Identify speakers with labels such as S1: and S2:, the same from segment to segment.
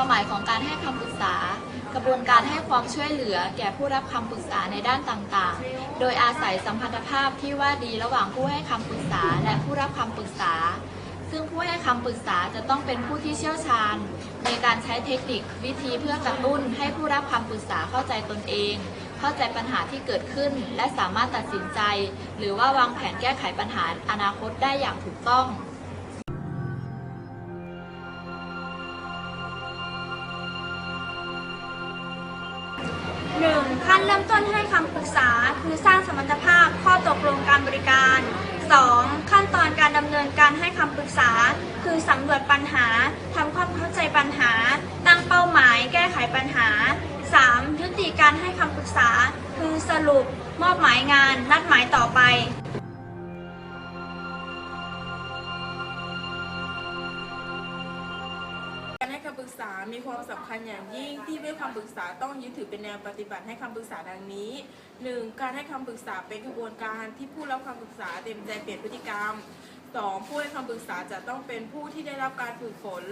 S1: ความหมายของการให้คำปรึกษา กระบวนการให้ความช่วยเหลือแก่ผู้รับคำปรึกษาในด้านต่างๆ โดยอาศัยสัมพันธภาพที่ว่าดีระหว่างผู้ให้คำปรึกษาและผู้รับคำปรึกษา ซึ่งผู้ให้คำปรึกษาจะต้องเป็นผู้ที่เชี่ยวชาญ ในการใช้เทคนิควิธีเพื่อกระตุ้นให้ผู้รับคำปรึกษาเข้าใจตนเอง เข้าใจปัญหาที่เกิดขึ้น และสามารถตัดสินใจ หรือว่าวางแผนแก้ไขปัญหาอนาคตได้อย่างถูกต้อง
S2: รึกษาคือสร้างสมรรถภาพข้อตกลงการบริการ 2. ขั้นตอนการดำเนินการให้คำปรึกษา คือสำรวจปัญหาทำความเข้าใจปัญหา ตั้งเป้าหมายแก้ไขปัญหา 3. ยุติการให้คำปรึกษา คือสรุป มอบหมายงาน นัดหมายต่อไป
S3: การให้คำปรึกษา มีความสำคัญอย่างยิ่งที่ผู้ให้คำปรึกษาต้องยึดถือเป็นแนวปฏิบัติให้คำปรึกษาดังนี้ 1. การให้คำปรึกษาเป็นกระบวนการที่ผู้รับคำปรึกษาเต็มใจเปลี่ยนพฤติกรรม 2. ผู้ให้คำปรึกษาจะต้องเป็นผู้ที่ได้รับการฝึกฝน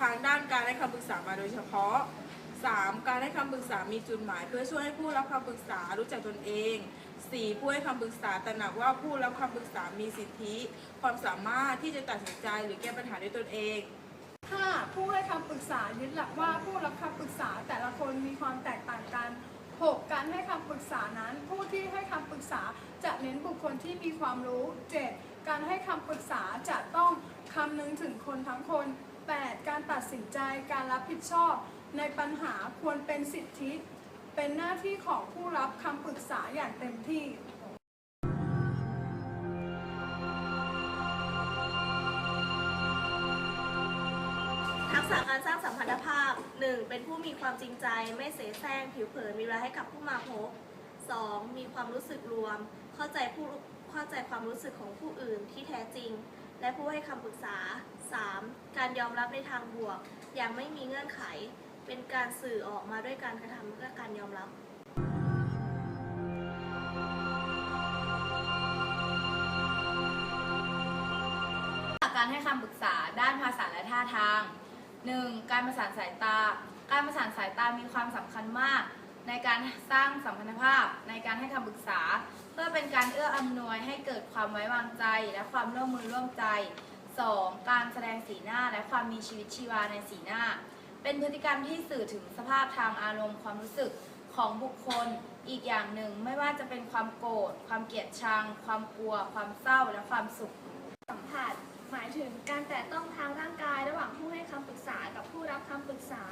S3: ทางด้านการให้คำปรึกษามาโดยเฉพาะ 3. การให้คำปรึกษามีจุดหมาย เพื่อช่วยให้ผู้รับคำปรึกษารู้จักตนเอง 4. ผู้ให้คำปรึกษาตระหนักว่าผู้รับคำปรึกษามีสิทธิ ความสามารถที่จะตัดสินใจหรือแก้ปัญหาด้วยตนเอง
S4: ผู้ให้คำปรึกษายึดหลักว่าผู้รับคำปรึกษาแต่ละคนมีความแตกต่างกัน 6. การให้คำปรึกษานั้น ผู้ที่ให้คำปรึกษาจะเน้นบุคคลที่มีความรู้ 7. การให้คำปรึกษาจะต้องคำนึงถึงคนทั้งคน 8. การตัดสินใจการรับผิดชอบ ในปัญหาควรเป็นสิทธิ เป็นหน้าที่ของผู้รับคำปรึกษาอย่างเต็มที่
S5: ษะการสร้างสัมพันธภาพ 1. เป็นผู้มีความจริงใจ ไม่เสแสร้งผิวเผินมีเวลาให้กับผู้มาพบ 2. มีความรู้สึกรวม เข้าใจผู้เข้าใจความรู้สึกของผู้อื่นที่แท้จริง และผู้ให้คำปรึกษา 3. การยอมรับในทางบวก อย่างไม่มีเงื่อนไข เป็นการสื่อออกมาด้วยการกระทำและการยอมรับ
S1: การให้คำปรึกษาด้านภาษาและท่าทาง 1. การประสานสายตา การประสานสายตามีความสำคัญมาก ในการสร้างสัมพันธภาพ ในการให้คำปรึกษา เพื่อเป็นการเอื้ออำนวยให้เกิดความไว้วางใจ และความร่วมมือร่วมใจ 2. การแสดงสีหน้าและความมีชีวิตชีวาในสีหน้า เป็นพฤติกรรมที่สื่อถึงสภาพทางอารมณ์ความรู้สึกของบุคคล อีกอย่างหนึ่งไม่ว่าจะเป็นความโกรธ ความเกลียดชัง ความกลัว ความเศร้าและความสุข
S2: สัมผัส หมายถึงการแตะต้องทางร่างกายระหว่างผู้ให้คำปรึกษากับผู้รับคำปรึกษา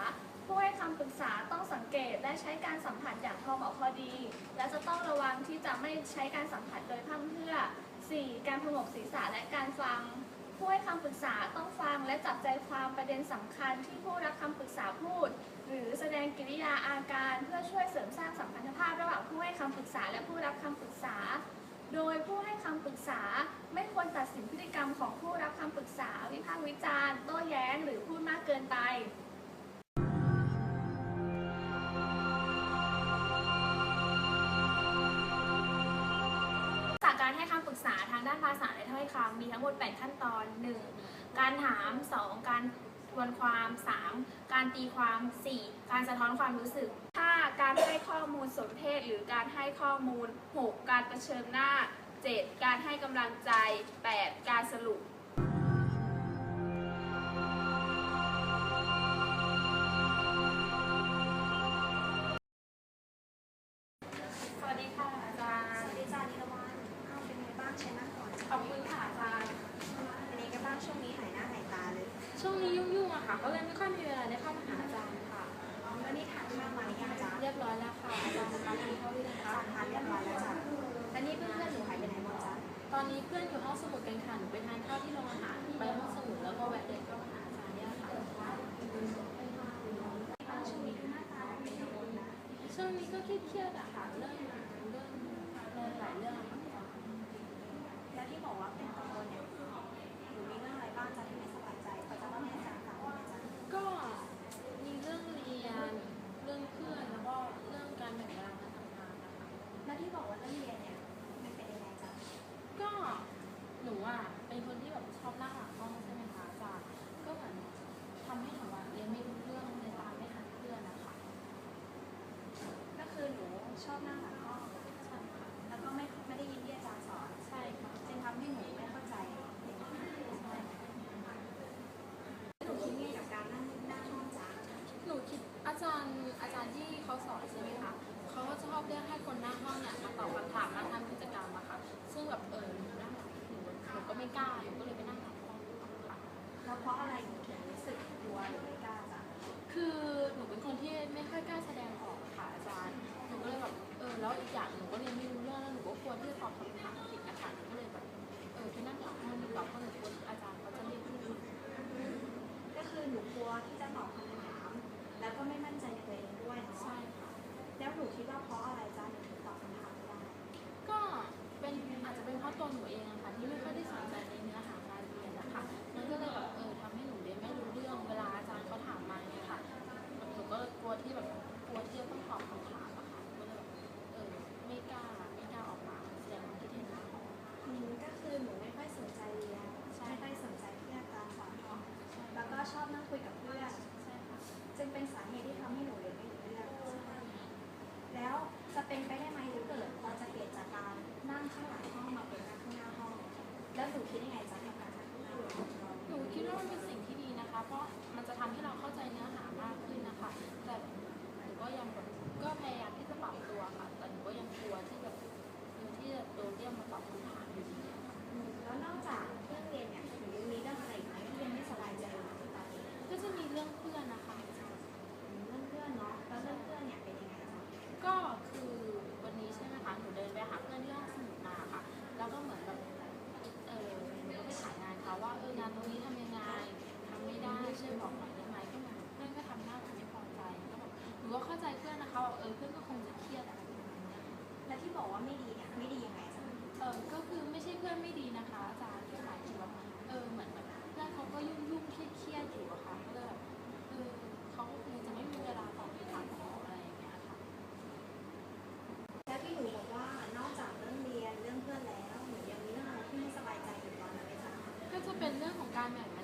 S2: ผู้ให้คำปรึกษาต้องสังเกตและใช้การสัมผัสอย่างพอเหมาะพอดี และจะต้องระวังที่จะไม่ใช้การสัมผัสโดยพร่ำเพื่อ 4. การผงกศีรษะและการฟัง ผู้ให้คำปรึกษาต้องฟังและจับใจความประเด็นสำคัญที่ผู้รับคำปรึกษาพูด หรือแสดงกิริยาอาการเพื่อช่วยเสริมสร้างสัมพันธภาพระหว่างผู้ให้คำปรึกษาและผู้รับคำปรึกษา โดยผู้ให้คำปรึกษาไม่ควรตัดสินาวิพากษ์วิจารณ์โต้แย้งหรือพูดมากเกินไป
S6: จากการให้คำปรึกษาทางด้านภาษาและถ้อยคำมีทั้งหมด 8 ขั้นตอน 1. การถาม 2. การทวนความ 3. การตีความ 4. การสะท้อนความรู้สึก 5. การให้ข้อมูลสมเพศหรือการให้ข้อมูล 6. การประเชิญหน้า 7. การให้กำลังใจ 8. การสรุปา
S5: ทาน
S6: เรียบร้อยแล้วจ้ะ
S5: แล้วนี่เพื่อนๆหนูหายไปไหนหมดจ้ะ
S6: ตอนนี้เพื่อนอยู่ห้องสมุดกันค่ะหนูไปทานข้าวที่โรงอาหารไปห้องสมุดแล้วก็แวะเดินเข้ามาหาอาจารย์เนี่ยค่ะ
S5: ช่วงนี้ดูหน้าตาเป็นกังวลนะ
S6: ช่วงนี้ก็เครียดๆอะค่ะเรื่องงานเรื่องหลายเรื่อง
S5: เขาสอนใช่ไหมคะ
S6: เขาก็ชอบเรี
S5: ย
S6: กให้คนหน้าห้องเนี่ย
S5: มาตอบคำถามมา
S6: ทำกิจกรรมอะค่ะ ซึ่งแบบเออหนูนั่งหนูก็ไม่กล้าหนูก็เลยไปนั่งหลังห้องค่ะแล้วเพราะอะไรหนูถึงรู้สึก
S5: กลัวหรือไม่กล้าจ้ะ
S6: คื
S5: อหนูเป็นคนที่ไม่
S6: ค่อยกล้าแสดง ตัวหนูเองอะค่ะที่ไม่ค่อยได้สนใจในเนื้อหาการเรียนนะคะมันก็เลยแบบเออทำให้หนูเรียนไม่รู้เรื่องเวลาอาจารย์เขาถามมาเนี่ยค่ะหนูก็กลัวที่แบบกลัวที่จะต้องตอบคำถามอะค่ะก็เลยแบบเออไม่กล้าไม่กล้าออกมาแสดงความคิดเห็นนะ
S5: อืมก็คือหนูไม่ค่อยสนใจเรียนไม่ค่อยสนใจที่อาจารย์สอนเนาะแล้วก็ชอบนั่งคุยกับเพื่อน
S6: ใช่ค่ะ
S5: จึงเป็นสาเหตุที่ทำให้หนูเรียนไม่รู้เรื่องแล้วจะเป็นไปได้ไหม หนูคิดยังไงจ๊ะกับการนั่งข้างหน้าห้อง
S6: หนูคิดว่ามันเป็น ออก็คือ
S5: ไม่ใช่
S6: เพื่อนไม่ดีนะคะอา
S5: จา
S6: รย์ก็หมายถึงว่าเออเหมือนแบบเพื่อนเขาก็ยุ่งยุ่งๆเครียดๆอยู่อะค่ะก็เลยแบบเออเขาก็คงจะไม่มีเวลาตอบคำถามของอะไรอย่างเงี้ยค่ะ
S5: แล้วที่หนูบอกว่านอกจากเรื่องเรียนเรื่องเพื่อนแล้วหนูยังมีเรื่องอะไรที่ไม่สบายใจอยู่ตอนนั้นไหมจ๊ะ
S6: ก็จะเป็นเรื่องของการแบ่ง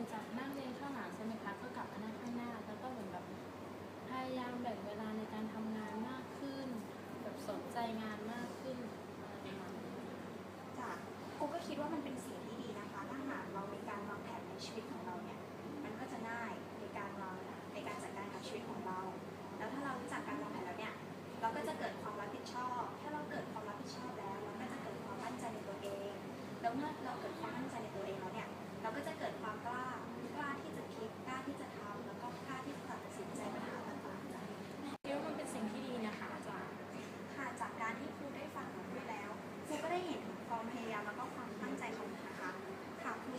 S5: แบบเอ
S6: จากนั่งเรี
S5: ยน
S6: ข้างหลังใช่ไหมคะก็กลับมานั่งข้างหน้า แล้วก็เหมือนแบบพยายามแบ่งเวลาในการทำงานมากขึ้น แบบสนใจงานมากขึ้นอะไรประมาณนี้
S5: จ้ะครูก็คิดว่ามันเป็นสิ่งที่ดีนะคะ ถ้าหากเรามีการวางแผนในชีวิตของเราเนี่ย มันก็จะง่ายในการวางในการจัดการกับชีวิตของเรา แล้วถ้าเรารู้จักการวางแผนแล้วเนี่ย เราก็จะเกิดความรับผิดชอบ ถ้าเราเกิดความรับผิดชอบแล้ว เราก็จะเกิดความมั่นใจในตัวเอง แล้วเมื่อเราเกิดความ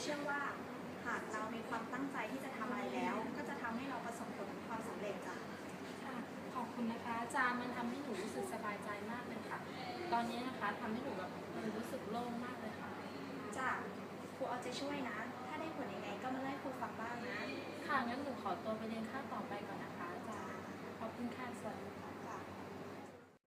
S5: เชื่อว่าหากเรามีความตั้งใจที่จะทำอะไรแล้ว ก็จะทำให้เราประสบผลความสำเร็จจ้ะ
S6: ค่ะขอบคุณนะคะอาจารย์มันทำให้หนูรู้สึกสบายใจมากเลยค่ะ ตอนนี้นะคะทำให้หนูแบบเออรู้สึกโล่งมากเลยค่ะ
S5: จ้ะครูเอาใจช่วยนะ ถ้าได้ผลยังไงก็มาเล่าให้ครูฟังบ้างนะ
S6: ค่ะงั้นหนูขอตัวไปเรียนข้าวต่อไปก่อนนะคะอาจารย์ขอบคุณค่ะสวัสดีค่ะ